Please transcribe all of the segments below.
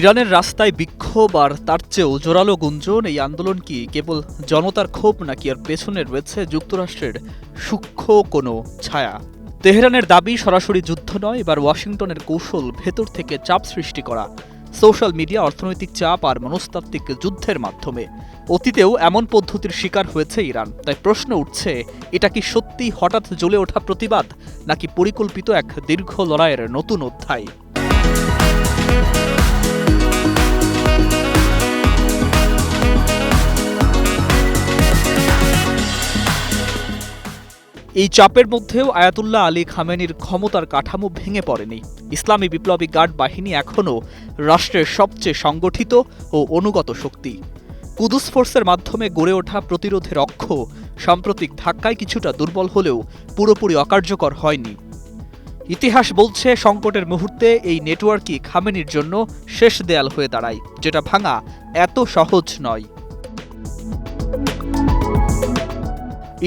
ইরানের রাস্তায় বিক্ষোভ আর তার চেয়েও জোরালো গুঞ্জন এই আন্দোলন কি কেবল জনতার ক্ষোভ নাকি আর পেছনে রয়েছে যুক্তরাষ্ট্রের সূক্ষ্ম কোনো ছায়া? তেহরানের দাবি সরাসরি যুদ্ধ নয়, এবার ওয়াশিংটনের কৌশল ভেতর থেকে চাপ সৃষ্টি করা। সোশ্যাল মিডিয়া অর্থনৈতিক চাপ আর মনস্তাত্ত্বিক যুদ্ধের মাধ্যমে। অতীতেও এমন পদ্ধতির শিকার হয়েছে ইরান। তাই প্রশ্ন উঠছে, এটা কি সত্যি হঠাৎ জ্বলে ওঠা প্রতিবাদ, নাকি পরিকল্পিত এক দীর্ঘ লড়াইয়ের নতুন অধ্যায়? এই চাপের মধ্যেও আয়াতুল্লাহ আলী খামেনির ক্ষমতার কাঠামো ভেঙে পড়েনি। ইসলামী বিপ্লবী গার্ড বাহিনী এখনও রাষ্ট্রের সবচেয়ে সংগঠিত ও অনুগত শক্তি। কুদুস ফোর্সের মাধ্যমে গড়ে ওঠা প্রতিরোধের অক্ষ সাম্প্রতিক ধাক্কায় কিছুটা দুর্বল হলেও পুরোপুরি অকার্যকর হয়নি। ইতিহাস বলছে, সংকটের মুহূর্তে এই নেটওয়ার্কই খামেনির জন্য শেষ দেয়াল হয়ে দাঁড়ায়, যেটা ভাঙা এত সহজ নয়।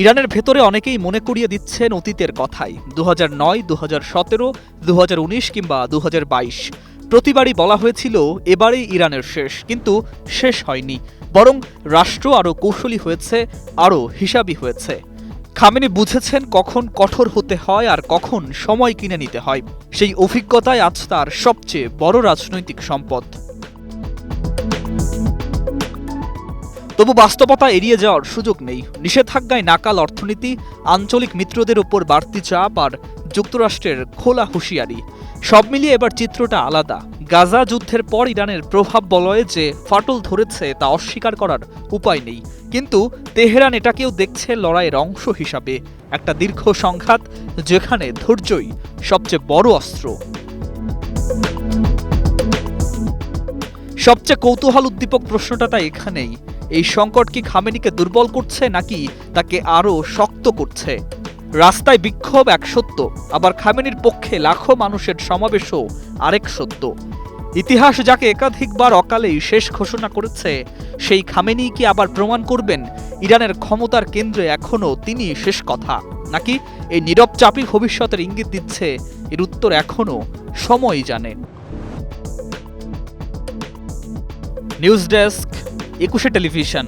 ইরানের ভেতরে অনেকেই মনে করিয়ে দিচ্ছেন অতীতের কথাই দু হাজার নয় দু হাজার সতেরো দু হাজার উনিশ কিংবা দু হাজার বাইশ। প্রতিবারই বলা হয়েছিল, এবারেই ইরানের শেষ, কিন্তু শেষ হয়নি। বরং রাষ্ট্র আরও কৌশলী হয়েছে, আরও হিসাবি হয়েছে। খামেনি বুঝেছেন কখন কঠোর হতে হয় আর কখন সময় কিনে নিতে হয়। সেই অভিজ্ঞতায় আজ তার সবচেয়ে বড় রাজনৈতিক সম্পদ। তবু বাস্তবতা এড়িয়ে যাওয়ার সুযোগ নেই। নিষেধাজ্ঞায় নাকাল অর্থনীতি, আঞ্চলিক মিত্রদের ওপর বাড়তি চাপ আর যুক্তরাষ্ট্রের খোলা হুঁশিয়ারি। সব মিলিয়ে এবার চিত্রটা আলাদা। গাজা যুদ্ধের পর ইরানের প্রভাব বলয়ে যে ফাটল ধরেছে তা অস্বীকার করার উপায় নেই। কিন্তু তেহরান এটাকেও দেখছে লড়াইয়ের অংশ হিসাবে। একটা দীর্ঘ সংঘাত, যেখানে ধৈর্যই সবচেয়ে বড় অস্ত্র। সবচেয়ে কৌতূহল উদ্দীপক প্রশ্নটা তাই এখানেই। এই সংকট কি খামেনিকে দুর্বল করছে নাকি তাকে আরও শক্ত করছে? রাস্তায় বিক্ষোভ এক সত্য, আবার খামেনির পক্ষে লাখো মানুষের সমাবেশও আরেক সত্য। ইতিহাস যাকে একাধিকবার অকালেই শেষ ঘোষণা করেছে, সেই খামেনি কি আবার প্রমাণ করবেন? ইরানের ক্ষমতার কেন্দ্রে এখনও তিনি শেষ কথা। নাকি এই নীরব চাপই ভবিষ্যতের ইঙ্গিত দিচ্ছে? এর উত্তর এখনও সময় জানে। News desk Ekushey television.